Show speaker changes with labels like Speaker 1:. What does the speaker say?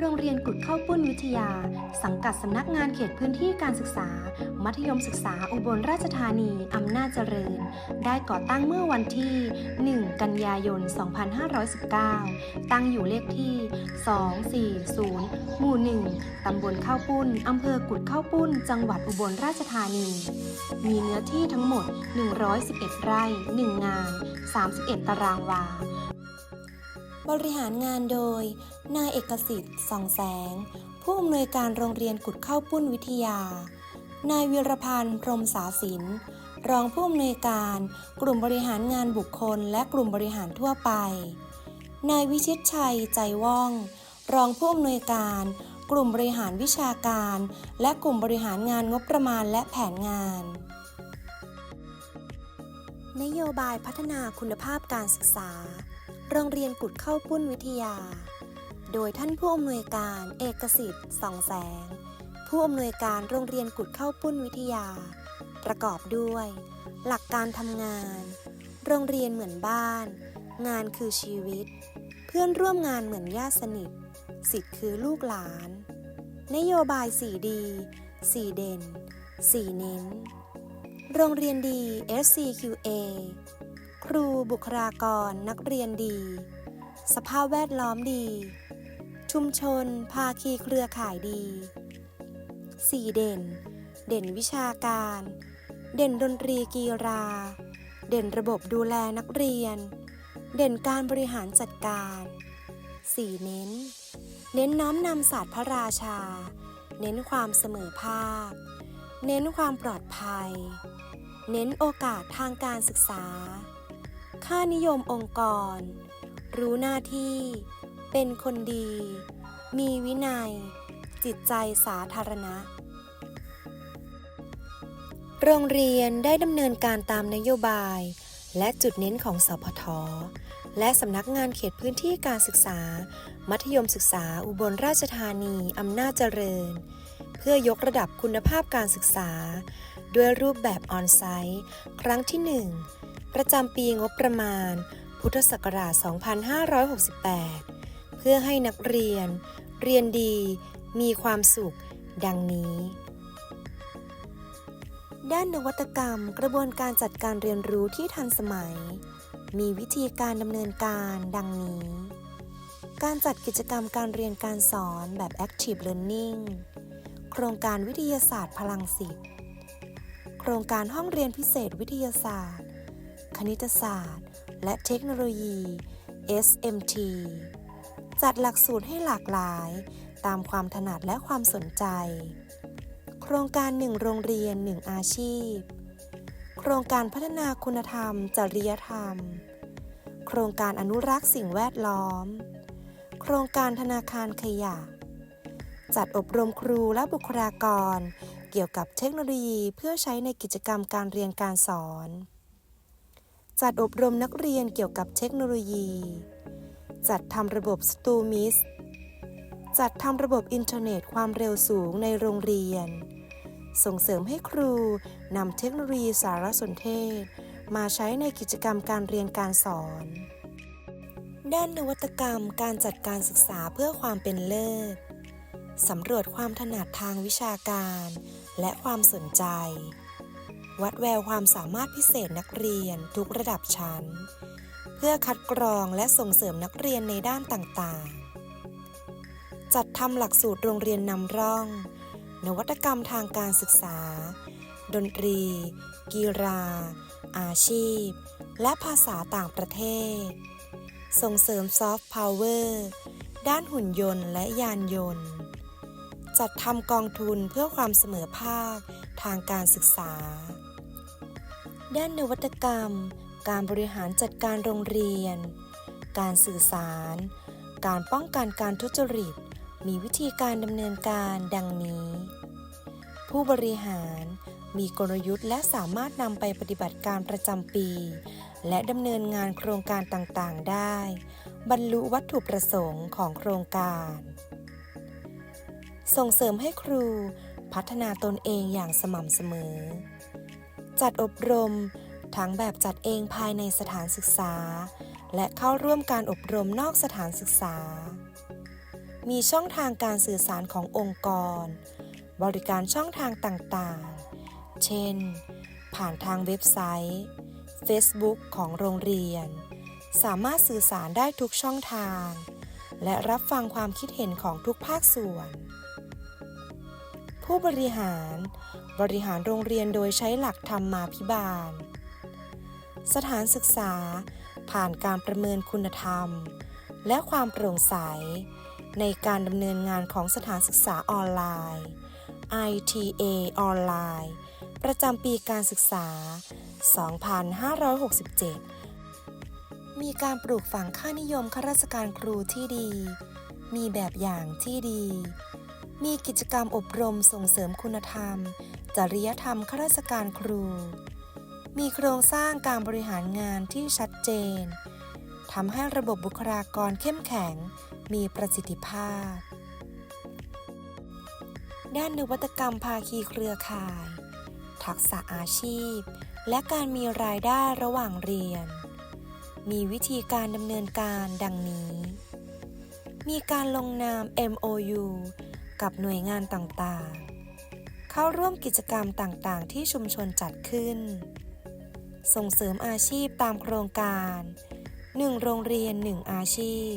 Speaker 1: โรงเรียนกุดเข้าปุ้นวิทยา สังกัดสำนักงานเขตพื้นที่การศึกษา มัธยมศึกษาอุบลราชธานี อำนาจเจริญ ได้ก่อตั้งเมื่อวันที่ 1 กันยายน 2519 ตั้งอยู่เลขที่ 240 หมู่ 1 ตำบลข้าวปุ้น อำเภอกุดข้าวปุ้น จังหวัดอุบลราชธานี มีเนื้อที่ทั้งหมด 111 ไร่ 1 งาน 31 ตารางวา บริหารงานโดย นายเอกสิทธิ์ส่องแสง ผู้อำนวยการโรงเรียนกุดเข้าปุ้นวิทยา นายวิรพันธ์พรมสาสิน รองผู้อำนวยการ กลุ่มบริหารงานบุคคลและกลุ่มบริหารทั่วไป นายวิชิตชัยใจว่อง รองผู้อำนวยการ กลุ่มบริหารวิชาการ และกลุ่มบริหารงานงบประมาณและแผนงาน นโยบายพัฒนาคุณภาพการศึกษา โรงเรียนกุดเข้าปุ้นวิทยา โดยท่านผู้อำนวยการเอกสิทธิ์ส่องแสง ผู้อำนวยการโรงเรียนกุดเข้าปุ้นวิทยา ประกอบด้วย หลักการทำงาน โรงเรียนเหมือนบ้าน งานคือชีวิต เพื่อนร่วมงานเหมือนญาติสนิท สิทธิ์คือลูกหลาน นโยบายสีดีสีเด่นสีเน้น โรงเรียนดี SCQA ครูบุคลากรนักเรียนดี สภาพแวดล้อมดี ชุมชน ภาคีเครือข่ายดีสีเด่น เด่นวิชาการ เด่นดนตรีกีฬา เด่นระบบดูแลนักเรียน เด่นการบริหารจัดการสีเน้น เน้นน้อมนำศาสตร์พระราชา เน้นความเสมอภาค เน้นความปลอดภัย เน้นโอกาสทางการศึกษา ค่านิยมองค์กร รู้หน้าที่ เป็นคนดี มีวินัย จิตใจสาธารณะ โรงเรียนได้ดำเนินการตามนโยบาย และจุดเน้นของสพท และสำนักงานเขตพื้นที่การศึกษา มัธยมศึกษาอุบลราชธานีอำนาจเจริญ เพื่อยกระดับคุณภาพการศึกษา ด้วยรูปแบบออนไซต์ครั้งที่ 1 ประจำปีงบประมาณ พุทธศักราช 2568 พื่อให้นักเรียน เรียนดี มีความสุข ดังนี้ ด้านนวัตกรรมกระบวนการจัดการเรียนรู้ที่ทันสมัย มีวิธีการดำเนินการดังนี้ การจัดกิจกรรมการเรียนการสอนแบบ Active Learning โครงการวิทยาศาสตร์พลังสิทธิ์ โครงการห้องเรียนพิเศษวิทยาศาสตร์ คณิตศาสตร์ และเทคโนโลยี SMT จัดหลักสูตรให้หลากหลาย ตามความถนัดและความสนใจ โครงการหนึ่งโรงเรียนหนึ่งอาชีพ โครงการพัฒนาคุณธรรม จริยธรรม โครงการอนุรักษ์สิ่งแวดล้อม โครงการธนาคารขยะ จัดอบรมครูและบุคลากร เกี่ยวกับเทคโนโลยีเพื่อใช้ในกิจกรรมการเรียนการสอน จัดอบรมนักเรียนเกี่ยวกับเทคโนโลยี จัดทำระบบสตูมิส จัดทำระบบอินเทอร์เน็ตความเร็วสูงในโรงเรียน ส่งเสริมให้ครูนำเทคโนโลยีสารสนเทศ มาใช้ในกิจกรรมการเรียนการสอน ด้านนวัตกรรมการจัดการศึกษาเพื่อความเป็นเลิศสำรวจความถนัดทางวิชาการ และความสนใจ วัดแววความสามารถพิเศษนักเรียนทุกระดับชั้น เพื่อคัดกรองและส่งเสริมนักเรียนในด้านต่างๆ จัดทำหลักสูตรโรงเรียนนำร่อง นวัตกรรมทางการศึกษา ดนตรี กีฬา อาชีพ และภาษาต่างประเทศ ส่งเสริมซอฟต์พาวเวอร์ด้านหุ่นยนต์และยานยนต์ จัดทำกองทุนเพื่อความเสมอภาคทางการศึกษา ด้านนวัตกรรม การบริหารจัดการโรงเรียน การสื่อสาร การป้องกันการทุจริต มีวิธีการดำเนินการดังนี้ ผู้บริหารมีกลยุทธ์และสามารถนำไปปฏิบัติการประจำปี และดำเนินงานโครงการต่างๆ ได้ บรรลุวัตถุประสงค์ของโครงการ ส่งเสริมให้ครูพัฒนาตนเองอย่างสม่ำเสมอ จัดอบรม ทั้งแบบจัดเองภายในสถานศึกษา และเข้าร่วมการอบรมนอกสถานศึกษา มีช่องทางการสื่อสารขององค์กร บริการช่องทางต่างๆ เช่น ผ่านทางเว็บไซต์ Facebook ของโรงเรียน สามารถสื่อสารได้ทุกช่องทาง และรับฟังความคิดเห็นของทุกภาคส่วน ผู้บริหาร บริหารโรงเรียนโดยใช้หลักธรรมมาภิบาล สถานศึกษา ผ่านการประเมินคุณธรรม และความโปร่งใส ในการดำเนินงานของสถานศึกษาออนไลน์ ITA ออนไลน์ ประจำปีการศึกษา 2567 มีการปลูกฝังค่านิยมข้าราชการครูที่ดี มีแบบอย่างที่ดี มีกิจกรรมอบรมส่งเสริมคุณธรรม จริยธรรมข้าราชการครู มีโครงสร้างการบริหารงานที่ชัดเจนทำให้ระบบบุคลากรเข้มแข็ง มีประสิทธิภาพ ด้านนวัตกรรมภาคีเครือข่าย ทักษะอาชีพ และการมีรายได้ระหว่างเรียน มีวิธีการดำเนินการดังนี้ มีการลงนาม MOU กับหน่วยงานต่างๆ เข้าร่วมกิจกรรมต่างๆ ที่ชุมชนจัดขึ้น ส่งเสริมอาชีพตามโครงการ 1 โรงเรียน 1 อาชีพ